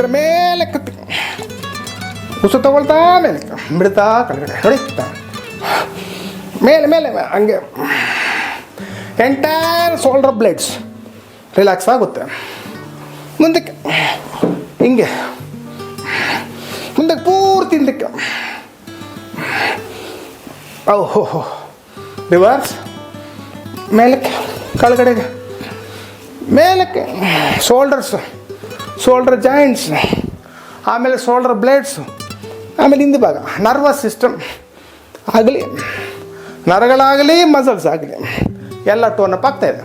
ಥರ ಮೇಲೆ ಕತ್ತಿ. ಉಸು ತಗೊಳ್ತಾ ಮೇಲೆ ಬಿಡ್ತಾ ಕೆಳಗಡೆ ಹೊಡಿತ. ಮೇಲೆ ಮೇಲೆ, ಹಂಗೆ. ಎಂಟೈರ್ ಶೋಲ್ಡರ್ ಬ್ಲೇಡ್ಸ್ ರಿಲ್ಯಾಕ್ಸ್ ಆಗುತ್ತೆ. ಮುಂದಕ್ಕೆ, ಹಿಂಗೆ. ಮುಂದಕ್ಕೆ ಪೂರ್ತಿ ಹಿಂದಕ್ಕೆ. ಓ ಹೋ ಹೋ. ರಿವರ್ಸ್ ಮೇಲಕ್ಕೆ, ಕೆಳಗಡೆಗೆ. ಮೇಲಕ್ಕೆ ಶೋಲ್ಡರ್ಸ್ ಶೋಲ್ಡರ್ ಜಾಯಿಂಟ್ಸ್ ಆಮೇಲೆ ಶೋಲ್ಡರ್ ಬ್ಲೇಡ್ಸು ಆಮೇಲೆ ಹಿಂದೆ ಭಾಗ ನರ್ವಸ್ ಸಿಸ್ಟಮ್ ಆಗಲಿ, ನರಗಳಾಗಲಿ ಮಸಲ್ಸ್ ಆಗಲಿ, ಎಲ್ಲ ಟೋನ್ ಅಪ್ ಆಗ್ತಾ ಇದೆ.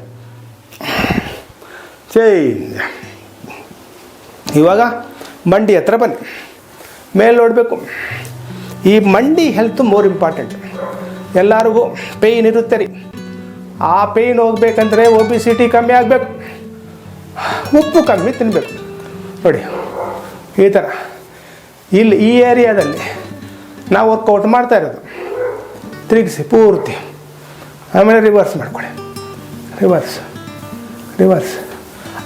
ಚೇಂಜ್ ಇವಾಗ ಮಂಡಿ ಹತ್ರ ಬನ್ನಿ. ಮೇಲೆ ನೋಡಬೇಕು. ಈ ಮಂಡಿ ಹೆಲ್ತ್ ಮೋರ್ ಇಂಪಾರ್ಟೆಂಟ್ ಎಲ್ಲರಿಗೂ ಪೇಯ್ನ್ ಇರುತ್ತೆ ರೀ. ಆ ಪೇಯ್ನ್ ಹೋಗ್ಬೇಕಂದ್ರೆ ಒಬಿಸಿಟಿ ಕಮ್ಮಿ ಆಗಬೇಕು. ಉಪ್ಪು ಕಮ್ಮಿ ತಿನ್ನಬೇಕು ನೋಡಿ ಈ ಥರ ಇಲ್ಲಿ ಈ ಏರಿಯಾದಲ್ಲಿ ನಾವು ವರ್ಕೌಟ್ ಮಾಡ್ತಾ ಇರೋದು. ತಿರುಗಿಸಿ, ಪೂರ್ತಿ. ಆಮೇಲೆ ರಿವರ್ಸ್ ಮಾಡ್ಕೊಳ್ಳಿ. ರಿವರ್ಸ್ ರಿವರ್ಸ್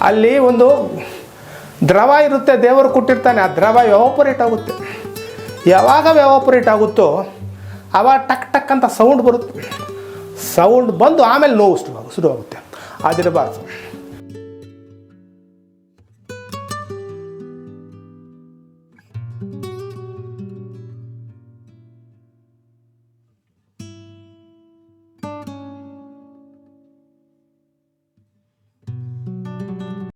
ಅಲ್ಲಿ ಒಂದು ದ್ರವ ಇರುತ್ತೆ, ದೇವರು ಕೊಟ್ಟಿರ್ತಾನೆ. ಆ ದ್ರವ ವ್ಯಾಪರೇಟ್ ಆಗುತ್ತೆ. ಯಾವಾಗ ವ್ಯಾಪರೇಟ್ ಆಗುತ್ತೋ ಆವಾಗ ಟಕ್ ಟಕ್ ಅಂತ ಸೌಂಡ್ ಬರುತ್ತೆ. ಸೌಂಡ್ ಬಂದು ಆಮೇಲೆ ನೋವು ಶುರು ಶುರುವಾಗುತ್ತೆ. ಅದಿರಬಾರ್ದು.